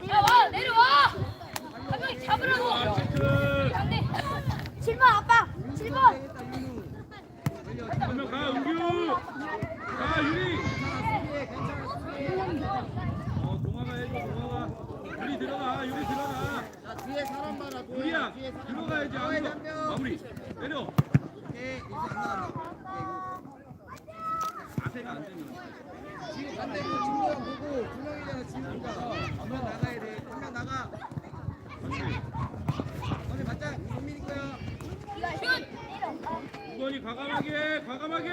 내려와 내려와 한 명이 잡으라고. 안돼 7번 아빠 7번 한명 가, 은규. 가, 유리. 어, 동화가 해줘, 동화가. 유리 들어가, 유리 들어가. 자, 뒤에 사람. 보여. 유리야, 들어가야지. 한 명. 마무리. 내려. 오케이, 이제 안 나간다. 자세가 안 되는 지금 반대로 진호 형 보고 두 명이잖아, 지우니까. 한명 나가야 돼. 한 명 나가. 너네 맞자. 정민이 거야. 우건이 과감하게, 과감하게.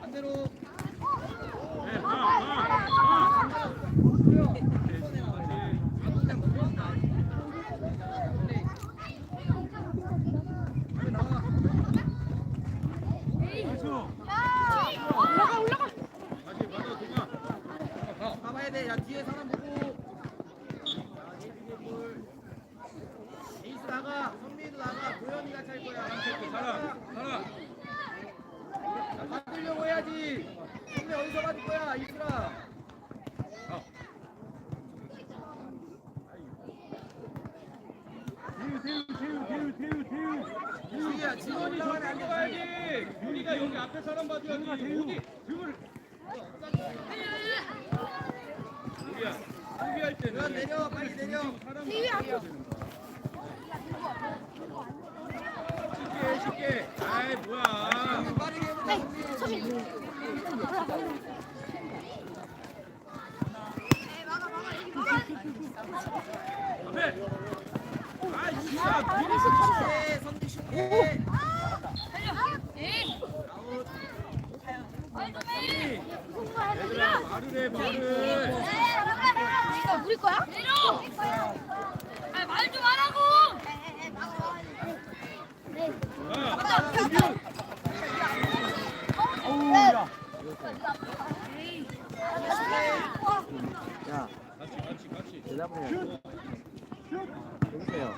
반대로. 네, 가, 가, 가. 네, 지금까지. 그냥 넘어간다. 네. 한 나가. 올라가 올라가 다시 받아, 동화. 가봐야 돼. 야, 뒤에 사람 보고. 자, 뒤에 볼. 에이스 나가. 선민이도 나가. 도현이가 찰 거야. 살아, 살아. 자, 받으려고 해야지. 선배 어디서 받을 거야, 이슬아. 가. 태우, 태우, 태우, 태우, 태우, 태우. 지우야, 지우 우건이 올라가면 안 돼. 가야지. 유리가 여기 앞에 사람 봐줘야지. 어디? 등을. 유리야, 수비할 때는. 내려, 빨리 내려. 사람 거야. 쉽게, 쉽게. 아이, 뭐야. 빠르게 해보자. 앞에. 아, 유리야, 미리 쉽게, 쉽게. 얘들아, 말을 해, 말을. 우리 거야? 내려 아말 좀 하라고 가. 유리. 야, 같이, 같이, 같이. 대답을 여기세요.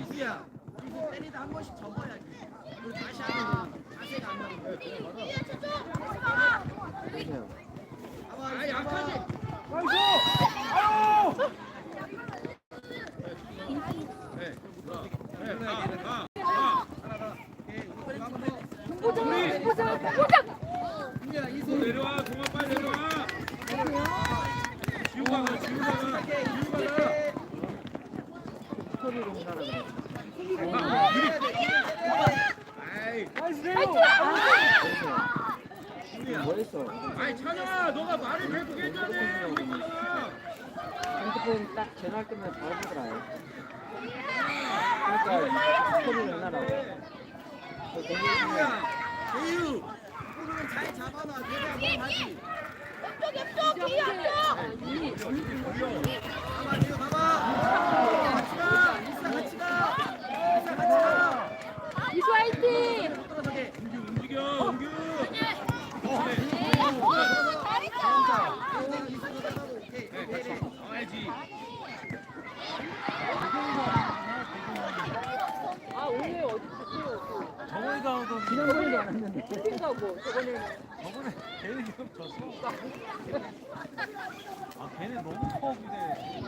이수야, 이거 때리다 한 번씩 접어야지. 그리고 다시 하면 자세가 안 나는 거야. 여기세요. 봐봐, 아, 이거 약하지. 봐봐. 네, 네, 가, 가, 가. 오케이, 우리 한번 더. 우리 보자 보자 이수야, 이수. 내려와, 동아 빨리 내려와. 지우가 가, 지우가 가, 지우가 가. 스토리로 하라 그래. 아, 유리. 아이, 여기세요. 뭐 했어? 아이 찬영아, 너가 말을 계속 해줘야 우리 거잖아. 핸드폰 딱 전화할 바로 보더라. 그러니까 공부 이수야, 대유. 이거는 잘 잡아놔. 내가 한번 하지. 옆쪽 옆쪽 뒤 옆쪽 가봐. 같이 가. 이수야, 같이 가. 이수야, 같이 가. 이수 화이팅 못 들어서게. 은규 움직여, 은규. 그래. 잘했다. 이수야, 나가고. 오케이, 네, 오케이, 같이 오케이. 나와야지. 아 오늘 어디 갔어요? 지난번에도 안 했는데. 캠핑 가고 저번에는 저번에 걔는 지금. 아 걔네 너무 커기대.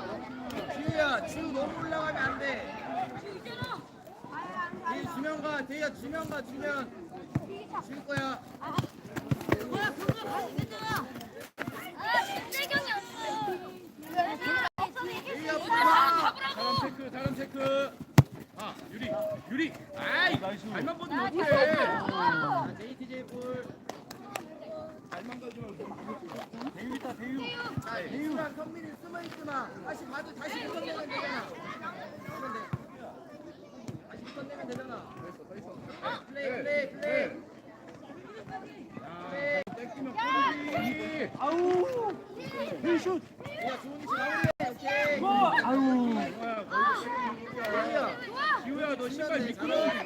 지우야, 지우 너무 올라가면 안 돼. 대유 주면 가, 대유야 주면 가, 주면. 지우 거야 붙어. 사람 체크, 사람 체크. 아, 유리, 유리. 아이, 발만 뻗으면 어떡해. 자, JTJ 볼. 발만 가지 말고. 대유 있다 대유. 자, 대유랑 선민이 숨어 있지 마. 다시 봐도 다시 붙어내면 되잖아. 하면 돼. 다시 붙어내면 되잖아. 플레이, 플레이, 플레이. 야, 뺏기면 꼴이지. 아우. 슛. 야, 좋은 위치 마무리해. 오케이. 아우. 뭐야, 거기서 대유야. 지우야, 너 신발 미끄러워. 신발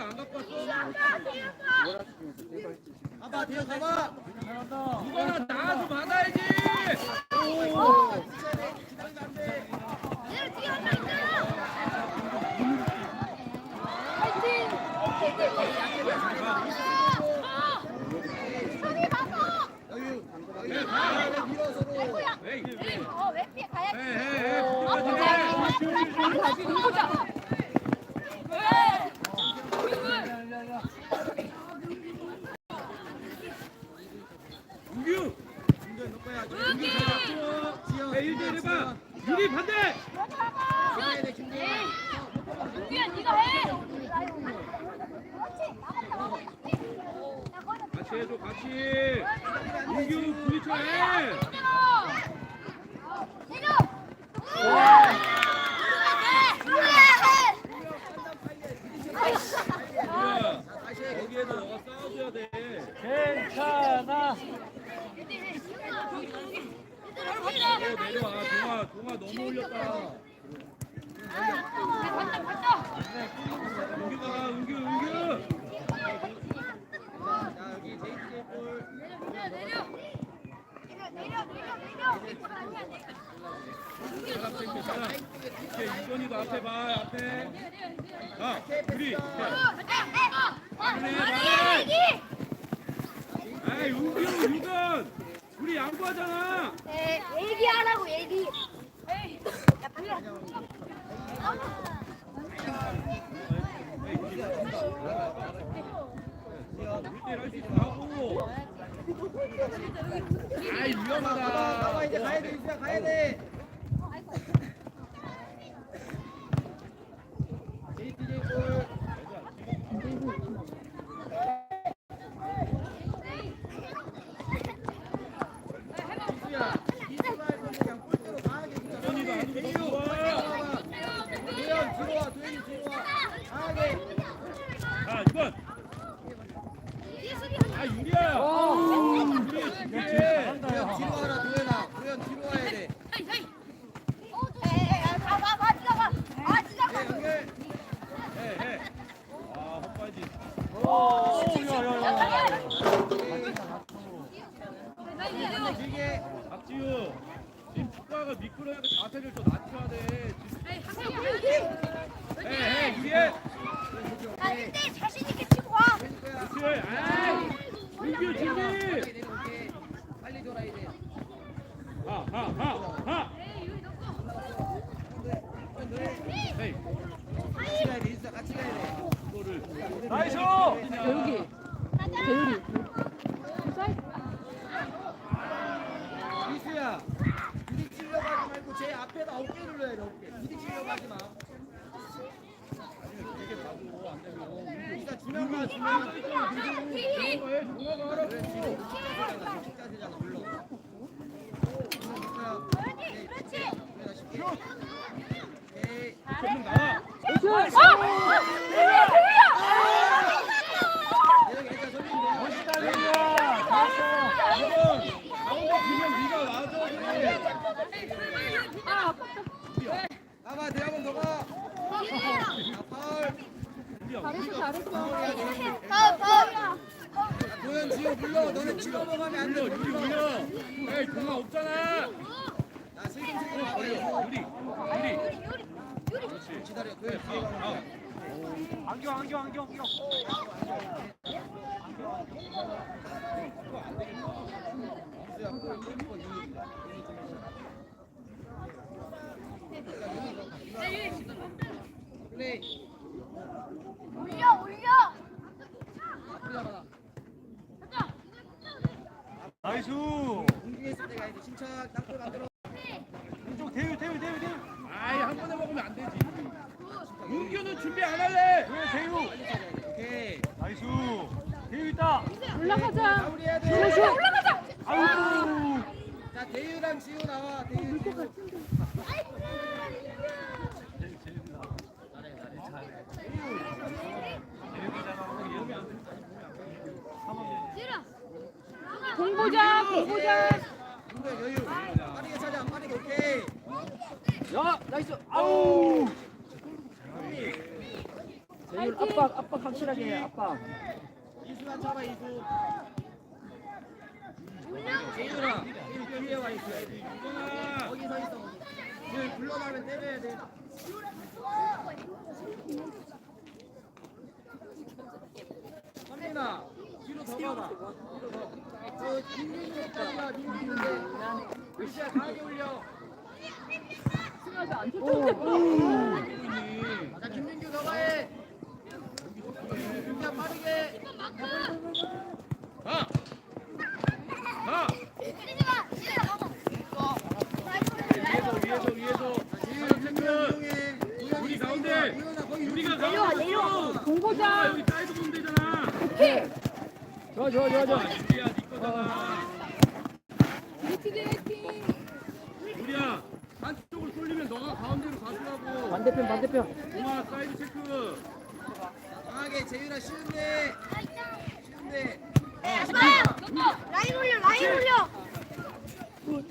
안 갖고 왔어? 가봐, 대유 가봐. 누가나 나와서 받아야지. 오. 붙여야 돼. 기다리면 안 돼. 뒤에 한명 있잖아 보자. 은규 준전 너 거야. 은규 잘 잡고 지영. 네 1대1 해봐 유리 반대 지영해야 돼 김지영. 은규야 네가 해. 같이 해줘 같이. 은규 부딪혀 해. 너가 싸워줘야 돼. 괜찮아. 어, 내려와 동아 동아 너무 올렸다. 은규가 은규 은규 자 여기 제이트 볼. 사람 이렇게 이건이도 앞에 봐 앞에 아 말해 아이 은규 우리 양보하잖아 얘기 하라고 얘기. 일대일 할수 있어 하고 아이 나와 위험하다 이제 가야 돼 이수야 가야 돼. 제이트 제이 볼. 이수야 이수가 할 건데 그냥 골대로 강하게 진짜. 이건이도 안 대유. 오고 좋아 도현 뒤로 와 도현이 뒤로 와. 강하게. 아 이건 아 유리야 유리 준비해 도현 뒤로 와라 도현아. 도현 뒤로 와야 돼. 네 연결. 해해아 헛바지 오, 야, 야, 야. 길게. 박지우 지금 미끄러니까 자세를 낮춰야 돼 준비. 빨리 돼. 하하하하 헤이 같이 가야 돼 이수야 같이 가야 돼. 이거를 나이스. 여기. 대율이. 이수야 부딪히려고 하지 말고 제 앞에다 어깨 눌러야 돼 어깨 부딪히려고 하지 마 되게 봐도 안 되면 이수야 주면 봐 주면 이런 거 해, 동화가 하라고 그래 뒤로 식자세잖아 식자세잖아 물러 이수야 오케이 그래 쉽게 오케이 한명 나와 선생님 멋있다, 대율이야. 잘했어. 지호 넘어가면 안돼 불러 에이 동화 없잖아 나 슬금슬금 와봐 유리 유리 그렇지 기다려 도현 뒤에 아, 가면 아. 안경, 안경, 안경, 안경. 플레이 올려 올려. 나이스. 때 가야 돼 침착 땅볼 만들어 왼쪽 대율, 대율, 대율, 대율. 아이 한 번에 먹으면 안 되지 은규는 준비 안 할래 그래, 대율. 오케이 나이스. 대율 있다. 올라가자. 마무리해야 돼 올라가자. 아유. 자 대유랑 지우 나와 대유 지우 공 보자. 공 보자. 누구야 여유 빠르게 찾아 빠르게 오케이 야, 나이스. 아우. 대율 압박 압박 확실하게 해, 압박. 이수만 잡아 이수. 재유랑 재유 뒤에 와 있어 이거나 거기 서 있어. 재유 불러나면 때려야 돼. 선민아 뒤로 더 가봐. 뒤로 더저 빈빈이까지 가 빈빈인데 루시아 강하게 올려. 승아가 안 쳤는 사이드 보면 반대편 반대편 고마 사이드 체크 강하게 재윤아 쉬운데. 쉬운데. 라인 올려 라인 올려.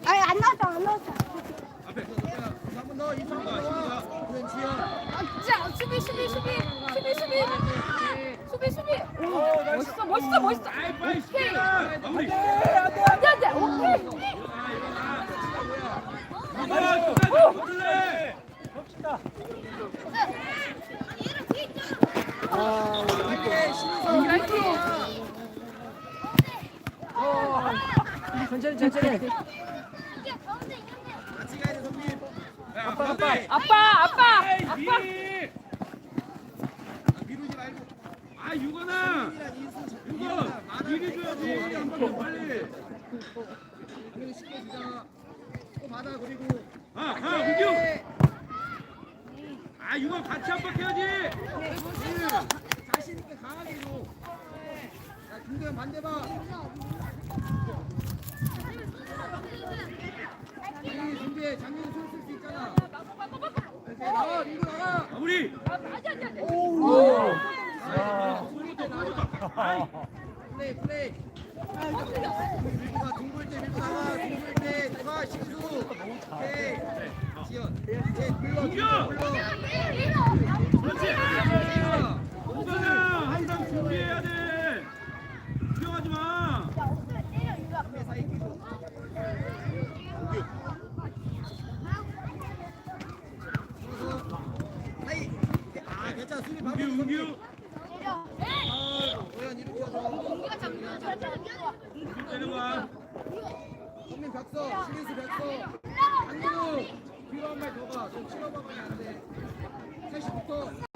아니 안 나왔다 안 나왔다. 앞에. 한번 더 이승우 나와 아 진짜. 수비 수비 수비. 수비 수비. 수비 수비. 오 멋있어 멋있어 멋있어. 아이 빨리 오케이. 시켜라. 마무리. 안돼 안돼 오케이. 누가 끝까지 붙을래? 봅시다 강하게 신우성 화이팅. 천천히 천천히 아빠 아빠. 아빠 아빠 아빠. 미. 미루지 말고 아 유건아. 유건 미리 줘야지. 한번더 빨리. 당연히 시켜주자 또 받아 그리고 아, 아, 문규. 아, 유건 같이 압박해야지. 자신 있게 강하게 줘. 자, 김도현 반대 봐. 장윤이 준비해. 장윤이 손쓸 수 있잖아. 오케이, 나와, 민구 나가. 마무리. 아, 나가. 아이, 플레이, 플레이. 밀고가 둥글 때 밀고 나가. 둥글 때 나가. 신수. 오케이. 지연. 이제 불러. 문규. 불러. 그렇지. 不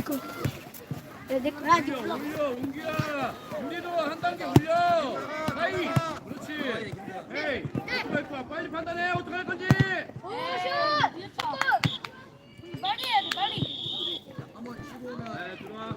니꺼 야내 거야 니 올려, 거 올려, 웅기야. 우리도 한 단계 올려. 사이. 그렇지. 에이, 어떡할 거야? 빨리 판단해. 어떡할 건지. 오슛 빨리 해야 돼 빨리 한번 치고 오면 네, 들어와.